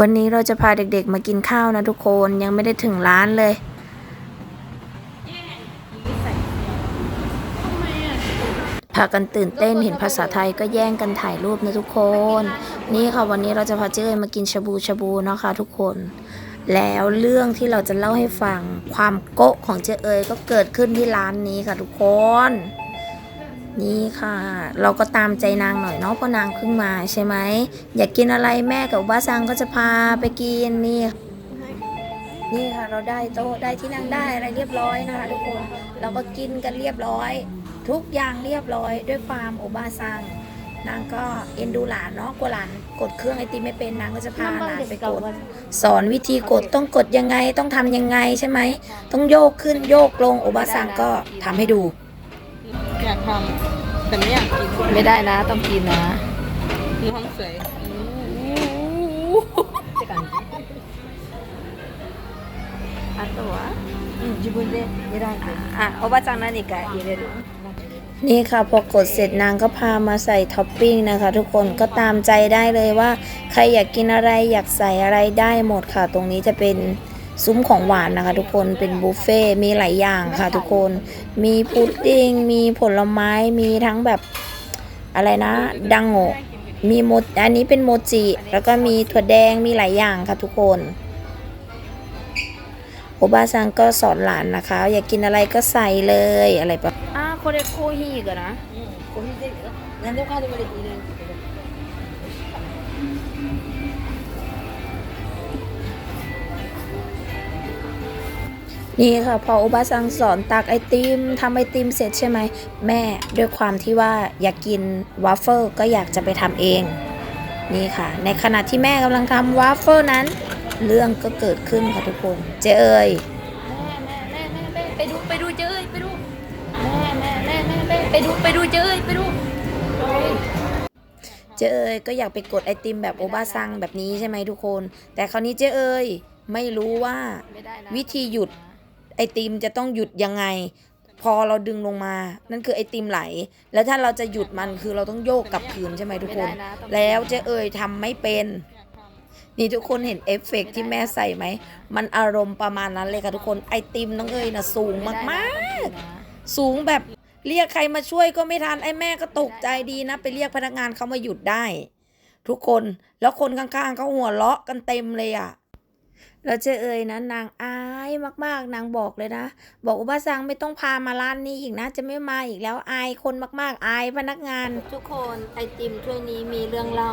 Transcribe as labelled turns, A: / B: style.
A: วันนี้เราจะพาเด็กๆมากินข้าวนะทุกคนยังไม่ได้ถึงร้านเลยพากันตื่นเต้นเห็นภาษาไทยก็แย่งกันถ่ายรูปนะทุกคน นี่ค่ะวันนี้เราจะพาเจ้ยมากินชาบูชาบูนะคะทุกคน แล้วเรื่องที่เราจะเล่าให้ฟังความโกะของเจ๊เอยก็เกิดขึ้นที่ร้านนี้ค่ะทุกคน นี่ค่ะ เราก็ตามใจนางหน่อยเนาะเพราะนางเพิ่งมาใช่ไหมอยากกินอะไรแม่กับบ้าซังก็จะพาไปกินนี่นี่ค่ะเราได้โต๊ะได้ที่นั่งได้อะไรเรียบร้อยนะคะทุกคนเราก็กินกันเรียบร้อย ทุกอย่างเรียบร้อย ด้วยความโอบาซังนางก็เอ็นดูหลานเนาะกลัวหลานกดเครื่องไอติมไม่เป็นนางก็จะพาหลานไปกด สอนวิธีกดต้องกดยังไงต้องทำยังไงใช่ไหมต้องโยกขึ้นโยกลงโอบาซังก็ทำให้ดู
B: อยาก ทำแต่ไม่อยากกิน
A: ไม่ได้นะต้องกินนะ
B: มีความสวย
A: あとは
B: うん自分で選んで
A: あおばちゃん何か入れるนี่ค่ะพอกดเสร็จนางก็พามาใส่ท็อปปิ้งนะคะ ทุกคนก็ตามใจได้เลยว่า ใครอยากกินอะไรอยากใส่อะไรได้หมดค่ะ ตรงนี้จะเป็น ซุ้มของหวานนะคะ ทุกคนเป็นบุฟเฟ่ มีหลายอย่างค่ะทุกคน มีพุดดิ้ง มีผลไม้ มีทั้งแบบอะไรนะ ดังโงมีโมอันนี้เป็นโมจิ แล้วก็มีถั่วแดง มีหลายอย่างค่ะทุกคน โอบาซังก็สอนหลานนะคะ อยากกินอะไรก็ใส่เลยอะไรประอ่าโคเดโคฮีกันนะ
B: โคฮีเด็กงั้นเดียวกันเลย
A: นี่ค่ะพอโอบาซังสอนตักไอติมทำไอติมเสร็จใช่ไหม แม่ด้วยความที่ว่าอยากกินวาฟเฟิลก็อยากจะไปทำเอง นี่ค่ะ ในขณะที่แม่กำลังทำวาฟเฟิลนั้น เรื่องก็เกิดขึ้นค่ะทุกคนเจเอย
C: แม่แม่แม่แม่ไปดูไปดูเจอเอ้ยไปดูแม่แม่แม่แม่แม่ไปดูไปดูเจอเอ้ยไปดู
A: เจเอยก็อยากไปกดไอติมแบบโอบาซังแบบนี้ใช่ไหมทุกคน แต่คราวนี้เจเอยไม่รู้ว่าวิธีหยุด ไอติมจะต้องหยุดยังไง พอเราดึงลงมา นั่นคือไอติมไหล แล้วถ้าเราจะหยุดมันคือเราต้องโยกกลับคืนใช่ไหมทุก
C: ไม่
A: ค
C: ได้
A: น
C: นะต้อง
A: แล้วเจ๊เอ่ยทำไม่เป็นนี่ทุกคนเห็นเอฟเฟกต์ที่แม่ใส่ไหม มันอารมณ์ประมาณนั้นเลยค่ะทุกคน ไอติมน้องเอ๋ยนะสูงมากๆ สูงแบบเรียกใครมาช่วยก็ไม่ทันไอ้แม่ก็ตกใจดีนะ ไปเรียกพนักงานเขามาหยุดได้ ทุกคนแล้วคนข้างๆเขาหัวเราะกันเต็มเลยอะ เราเจอเอ่ยนะนางอายมากๆ นางบอกเลยนะ บอกอุบาสังไม่ต้องพามาร้านนี้อีกนะ จะไม่มาอีกแล้วอายคนมากๆ อายพนักงาน ทุกคนไอติมถ้วยนี้มีเรื่องเล่า